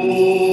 Oh.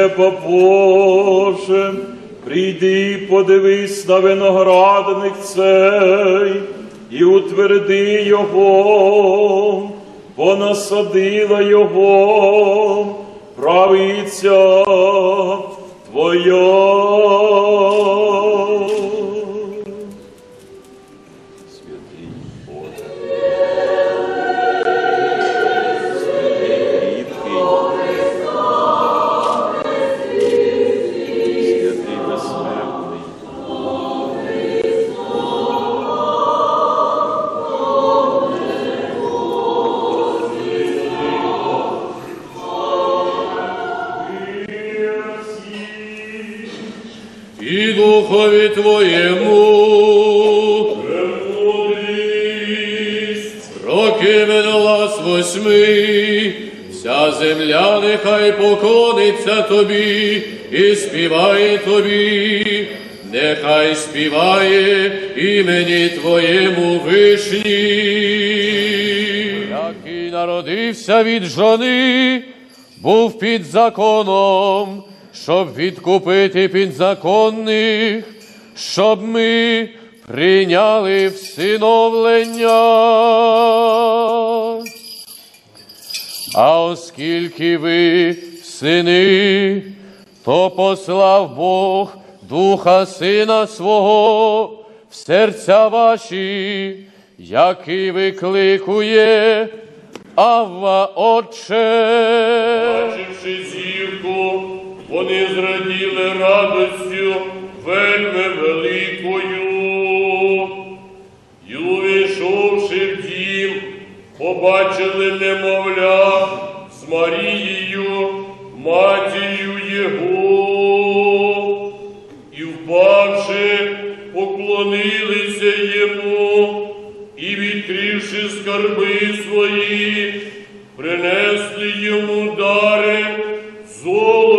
Неба Боже, прийди, подивись на виноградник цей і утверди його, понасадила його, правиця Твоя. Твоєму. Роки минула з восьми, вся земля нехай поклониться тобі і співає тобі, нехай співає імені Твоєму вишні. Який народився від жони, був під законом, щоб відкупити підзаконних, щоб ми прийняли всиновлення. А оскільки ви сини, то послав Бог Духа Сина Свого в серця ваші, який викликує Авва Отче. Бачивши зірку, вони зраділи радостю вельми великою. І увійшовши в дім, побачили немовля з Марією, матір'ю Його, і впавши, поклонилися йому, і відкривши скарби свої, принесли йому дари, золото,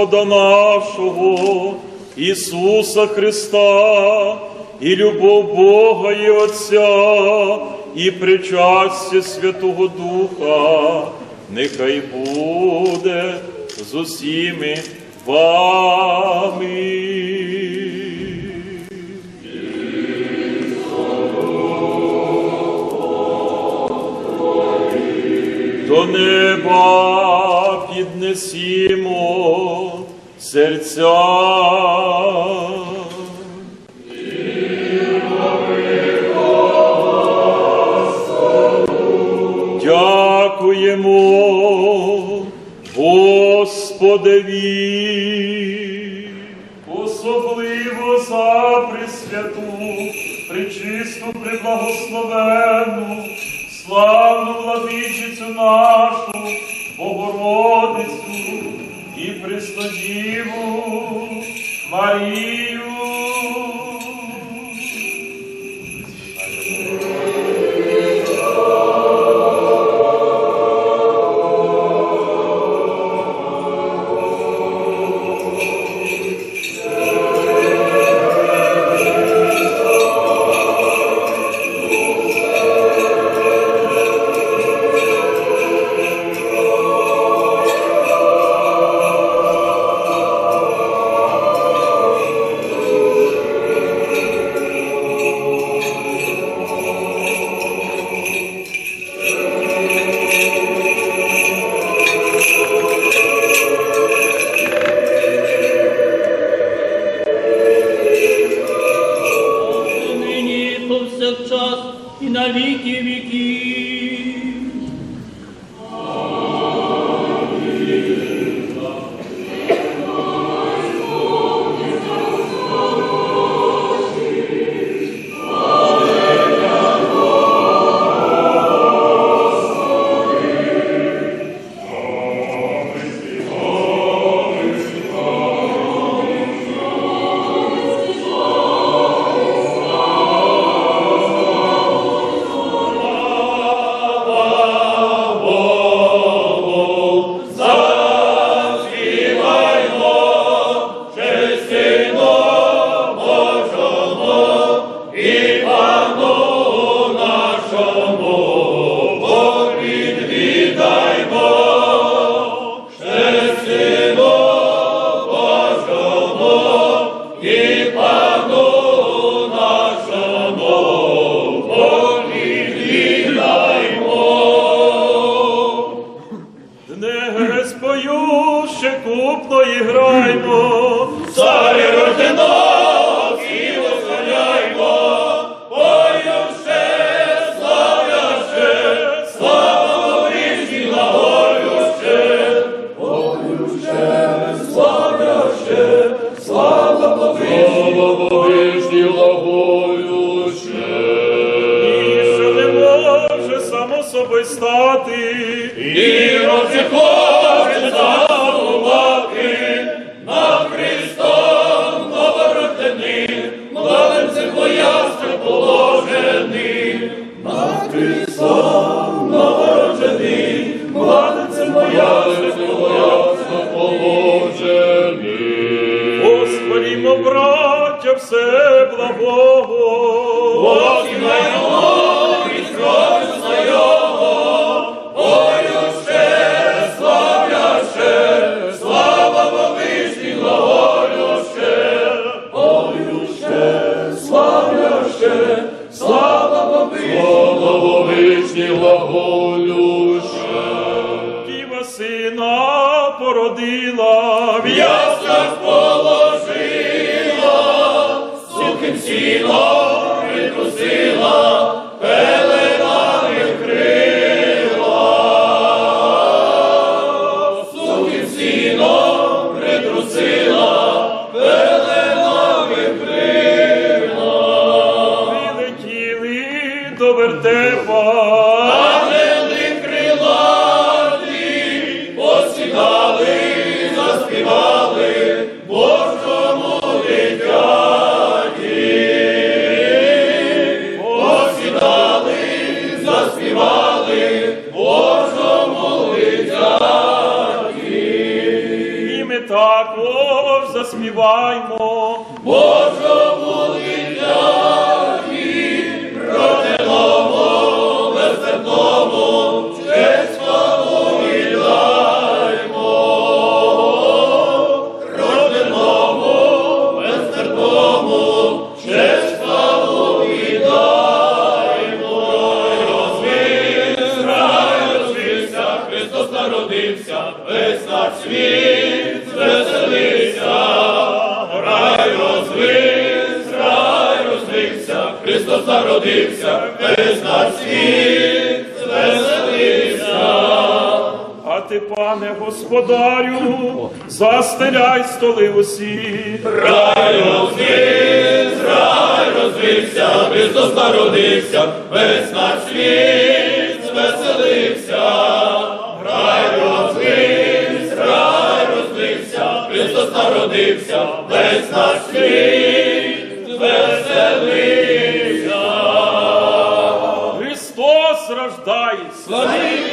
Господа нашого, Ісуса Христа, і любов Бога і Отця, і причастя Святого Духа, нехай буде з усіми вами. До неба піднесімо серця. Дякуємо Господеві, особливо за присвяту, причисту, приблагословенну, славну владичицю нашу, Богородицю і Христодіву Марію. Творімо, браття, все благого. Бог і майно. також засміваймо Божого молитвя. Народився, весь наш світ звеселився. А ти, пане господарю, застеляй столи усі. Рай розвився, рай розвився, Христос народився, весь наш світ звеселився. Рай розвився, рай розвився, Христос народився, весь наш світ рождається. Славімо